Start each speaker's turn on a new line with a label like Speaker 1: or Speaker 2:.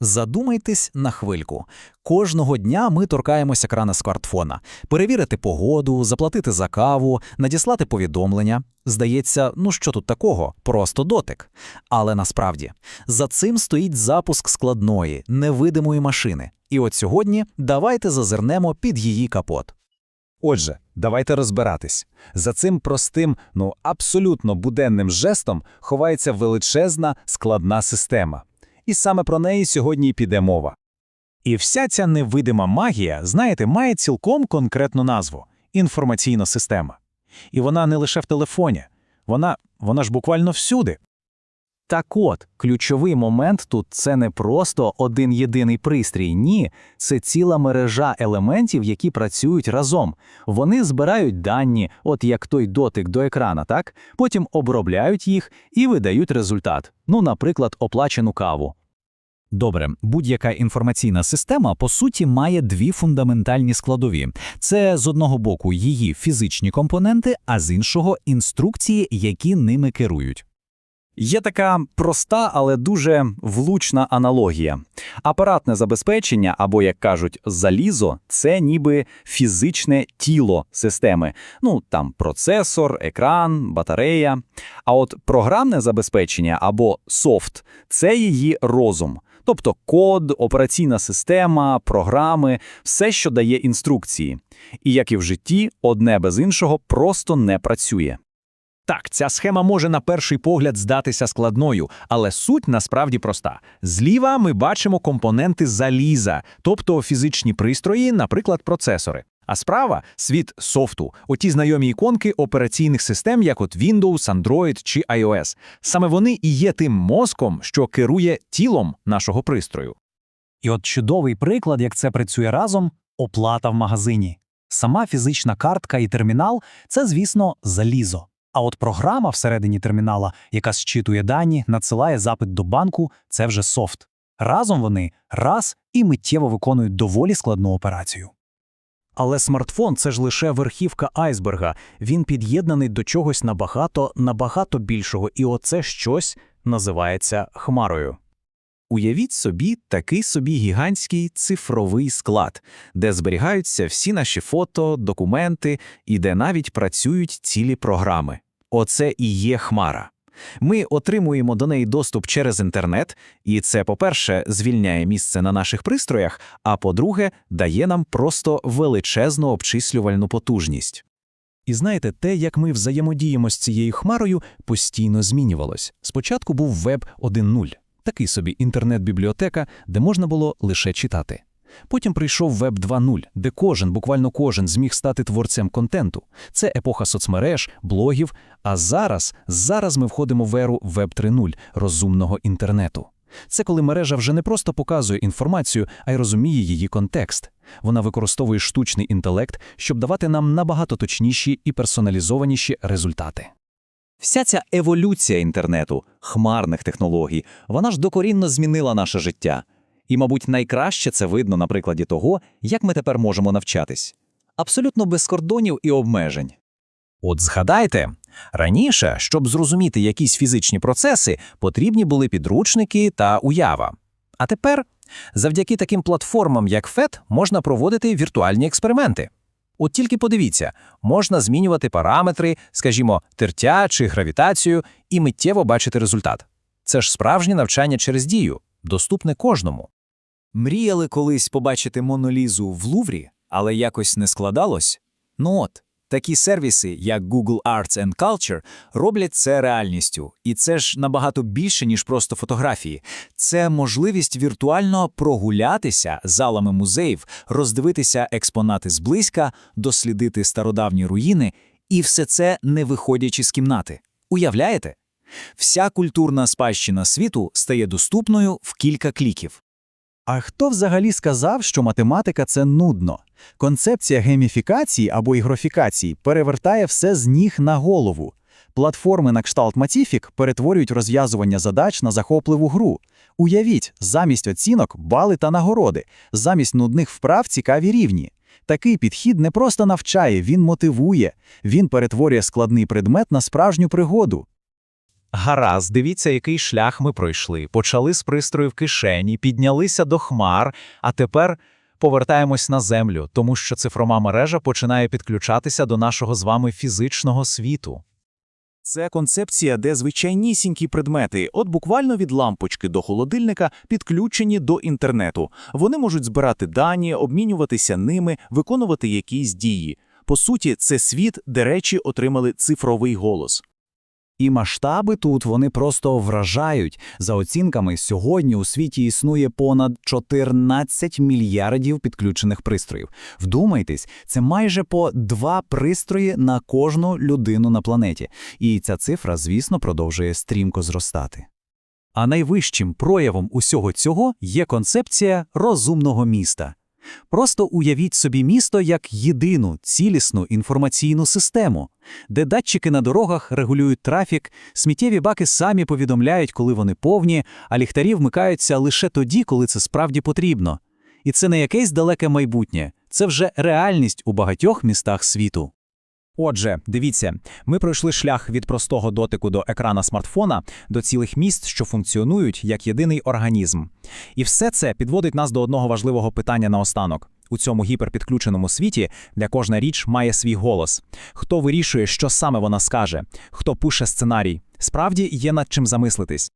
Speaker 1: Задумайтесь на хвильку. Кожного дня ми торкаємося крана смартфона. Перевірити погоду, заплатити за каву, надіслати повідомлення. Здається, ну що тут такого? Просто дотик. Але насправді за цим стоїть запуск складної, невидимої машини. І от сьогодні давайте зазирнемо під її капот.
Speaker 2: Отже, давайте розбиратись. За цим простим, ну абсолютно буденним жестом ховається величезна складна система. І саме про неї сьогодні й піде мова.
Speaker 3: І вся ця невидима магія, знаєте, має цілком конкретну назву інформаційна система. І вона не лише в телефоні, вона, вона ж буквально всюди.
Speaker 4: Так от, ключовий момент тут це не просто один єдиний пристрій. Ні, це ціла мережа елементів, які працюють разом. Вони збирають дані, от як той дотик до екрана, так? Потім обробляють їх і видають результат. Ну, наприклад, оплачену каву.
Speaker 1: Добре, будь-яка інформаційна система по суті має дві фундаментальні складові: це з одного боку її фізичні компоненти, а з іншого інструкції, які ними керують.
Speaker 2: Є така проста, але дуже влучна аналогія. Апаратне забезпечення, або, як кажуть, залізо це ніби фізичне тіло системи. Ну, там процесор, екран, батарея. А от програмне забезпечення або софт це її розум. Тобто код, операційна система, програми, все, що дає інструкції. І як і в житті, одне без іншого просто не працює.
Speaker 3: Так, ця схема може на перший погляд здатися складною, але суть насправді проста. Зліва ми бачимо компоненти заліза, тобто фізичні пристрої, наприклад, процесори. А справа світ софту, оті знайомі іконки операційних систем, як от Windows, Android чи iOS. Саме вони і є тим мозком, що керує тілом нашого пристрою.
Speaker 5: І от чудовий приклад, як це працює разом оплата в магазині. Сама фізична картка і термінал це, звісно, залізо. А от програма всередині термінала, яка зчитує дані, надсилає запит до банку, це вже софт. Разом вони раз і миттєво виконують доволі складну операцію.
Speaker 1: Але смартфон це ж лише верхівка айсберга. Він під'єднаний до чогось набагато, набагато більшого, і оце щось називається хмарою.
Speaker 6: Уявіть собі такий собі гігантський цифровий склад, де зберігаються всі наші фото, документи і де навіть працюють цілі програми. Оце і є хмара. Ми отримуємо до неї доступ через інтернет, і це, по-перше, звільняє місце на наших пристроях, а по-друге, дає нам просто величезну обчислювальну потужність.
Speaker 1: І знаєте, те, як ми взаємодіємо з цією хмарою, постійно змінювалось. Спочатку був веб 1.0, такий собі інтернет-бібліотека, де можна було лише читати. Потім прийшов веб 2.0, де кожен, буквально кожен, зміг стати творцем контенту. Це епоха соцмереж, блогів. А зараз, зараз ми входимо в еру веб 3.0 розумного інтернету. Це коли мережа вже не просто показує інформацію, а й розуміє її контекст. Вона використовує штучний інтелект, щоб давати нам набагато точніші і персоналізованіші результати.
Speaker 6: Вся ця еволюція інтернету, хмарних технологій, вона ж докорінно змінила наше життя. І, мабуть, найкраще це видно на прикладі того, як ми тепер можемо навчатись. Абсолютно без кордонів і обмежень.
Speaker 3: От згадайте, раніше, щоб зрозуміти якісь фізичні процеси, потрібні були підручники та уява. А тепер, завдяки таким платформам, як FET, можна проводити віртуальні експерименти. От тільки подивіться, можна змінювати параметри, скажімо, тертя чи гравітацію, і миттєво бачити результат. Це ж справжнє навчання через дію, доступне кожному.
Speaker 7: Мріяли колись побачити монолізу в Луврі, але якось не складалось? Ну от, такі сервіси, як Google Arts and Culture, роблять це реальністю. І це ж набагато більше, ніж просто фотографії. Це можливість віртуально прогулятися залами музеїв, роздивитися експонати зблизька, дослідити стародавні руїни, і все це не виходячи з кімнати. Уявляєте? Вся культурна спадщина світу стає доступною в кілька кліків.
Speaker 5: А хто взагалі сказав, що математика це нудно? Концепція гейміфікації або ігрофікації перевертає все з ніг на голову. Платформи на кшталт Matific перетворюють розв'язування задач на захопливу гру. Уявіть, замість оцінок бали та нагороди, замість нудних вправ цікаві рівні. Такий підхід не просто навчає, він мотивує, він перетворює складний предмет на справжню пригоду.
Speaker 2: Гаразд, дивіться, який шлях ми пройшли. Почали з пристрою в кишені, піднялися до хмар, а тепер повертаємось на землю, тому що цифрова мережа починає підключатися до нашого з вами фізичного світу.
Speaker 8: Це концепція, де звичайнісінькі предмети, от буквально від лампочки до холодильника, підключені до інтернету. Вони можуть збирати дані, обмінюватися ними, виконувати якісь дії. По суті, це світ, де речі отримали цифровий голос.
Speaker 4: І масштаби тут вони просто вражають. За оцінками, сьогодні у світі існує понад 14 мільярдів підключених пристроїв. Вдумайтесь, це майже по два пристрої на кожну людину на планеті. І ця цифра, звісно, продовжує стрімко зростати. А найвищим проявом усього цього є концепція розумного міста. Просто уявіть собі місто як єдину цілісну інформаційну систему, де датчики на дорогах регулюють трафік, сміттєві баки самі повідомляють, коли вони повні, а ліхтарі вмикаються лише тоді, коли це справді потрібно. І це не якесь далеке майбутнє, це вже реальність у багатьох містах світу.
Speaker 3: Отже, дивіться, ми пройшли шлях від простого дотику до екрана смартфона до цілих міст, що функціонують як єдиний організм. І все це підводить нас до одного важливого питання наостанок. У цьому гіперпідключеному світі для кожна річ має свій голос. Хто вирішує, що саме вона скаже, хто пише сценарій. Справді є над чим замислитись.